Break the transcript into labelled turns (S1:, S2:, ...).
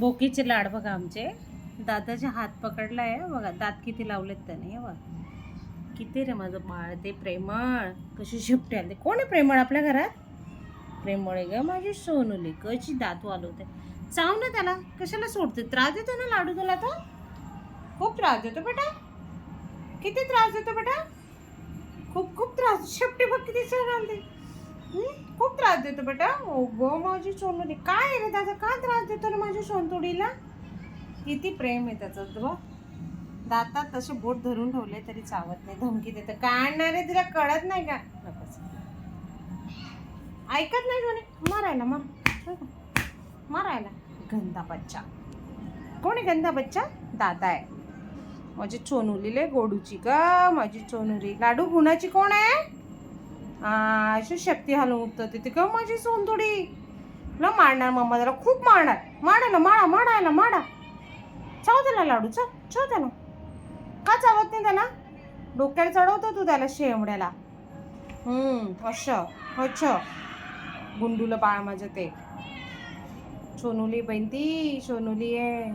S1: बोकीचे लाड बघा आमचे. दादाचे हात पकडला आहे बघा दात किती लावलेत त्याने हे बघा. किती रे माझं बाळ ते प्रेमळ. कशी शिफ्टी आले. कोण आहे प्रेमळ आपल्या घरात? प्रेमळ आहे ग माझी सोनुली. कशी दात वालवते. चाव ना त्याला. कशाला सोडते? त्रास देतो ना लाडू तुला तो? खूप त्रास देतो बेटा. किती त्रास देतो बेटा? खूप खूप त्रास. शेपटी बघ किती घालते खूप त्रास देतो बेटा. ओ गो माझी सोनुली. काय आहे रे दादा? काय त्रास देतो ना म्हणजे माझ्या सोनतोडीला किती प्रेम आहे त्याचं तर बघ दातात तसे बोट धरून ठेवले तरी चावत नाही धमकी देतं. काय आणणार आहे तिला कळत नाही का? नकोच. ऐकत नाही कोणी? मारायला मार. मारायला. गंदा बच्चा कोण आहे गंदा बच्चा दादा आहे. माझी चोनुलीले गोडूची ग माझी चोनुली. लाडू गुणाची कोण आहे? अशी शक्ती हलवून उठत तिथे ग माझी सोनतोडी ना मारणार मम्मा जरा खूप मारणार. मारायला मारा मारायला मारा. चाव त्याला लाडू चाव चाव त्याला. का चावत नाही त्याला? डोक्याला चढवतो तू त्याला शेवड्याला हम्म असं अच्छा गुंडूला बाळ माझं ते. सोनुली ती सोनुली आहे